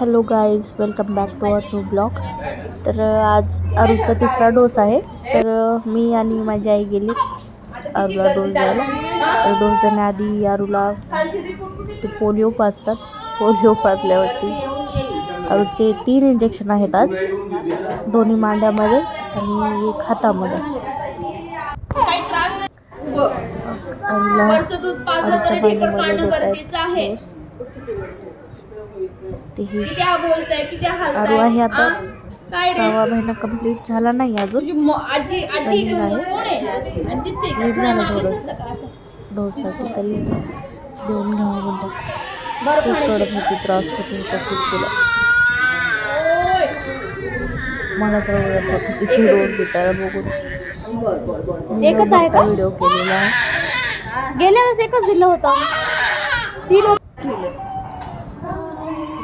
Hello guys welcome back to our new blog. तर आज अरुचा तिसरा डोस आहे. तर मी आणि माझी आई गेली अरूला डोस द्यायला. तर डोस देण्याआधी अरूला ते पोलिओ पाजतात. पोलिओ पाजल्यावरती अरूचे तीन इंजेक्शन आहेत आज. दोन्ही मांड्यामध्ये आणि एक हातामध्ये. अरूला अरूच्या पाळणं देत आहेत डोस किती अरू आहे आता. सहावा महिना कंप्लीट झाला नाही अजून. तुझी म- आजी आजी काही नाही. कोण आहे? आजीच आहे का? नीट तुला झालं थोडंसं. डोससाठी तरी देऊन घ्यावं म्हणतात खूप कडक होती त्रास होत खूप तुला. मला होतं तिची डोस देताना बघून. एकच आहे का? व्हिडिओ केलेला. गेल्या वेळेस एकच दिलं होतं. तीन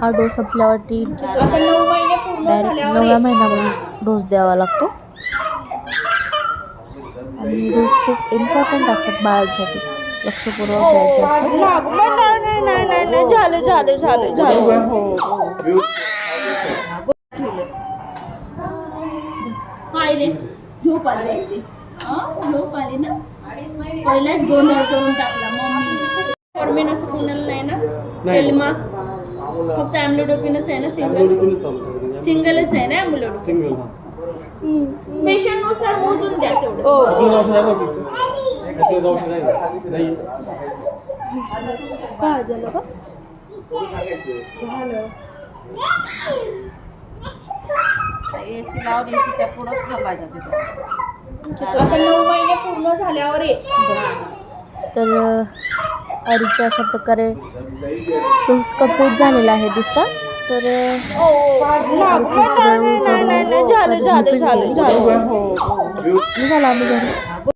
हा डोस संपल्यावरती आता डायरेक्ट नवव्या महिन्यामध्ये डोस द्यावा लागतो. आणि डोस खूप इम्पॉर्टंट असतात बाळांसाठी. लक्षपूर्वक द्यायचे असतात. झालं झालं झालं झालं काय झोप आली झोप आली ना? पहिलाच गोंधळ करून टाक फॉर्मेन असं कोणाला नाही ना फिल्मा फक्त ॲम्लोडोपिनच आहे ना सिंगल सिंगलच आहे ना ॲम्लोडोपिन पेशंटनुसार मोजून द्या तेवढं काय झालं का एसी लावून एसीच्या पुढंच थांबायचं तिथं आता नऊ महिने पूर्ण झाल्यावर ये. तर अरीचा अशा प्रकारे डोस कंप्लीट झालेला आहे दुसरा. तर झालं झालं झालं झालं. निघाला आम्ही घरी.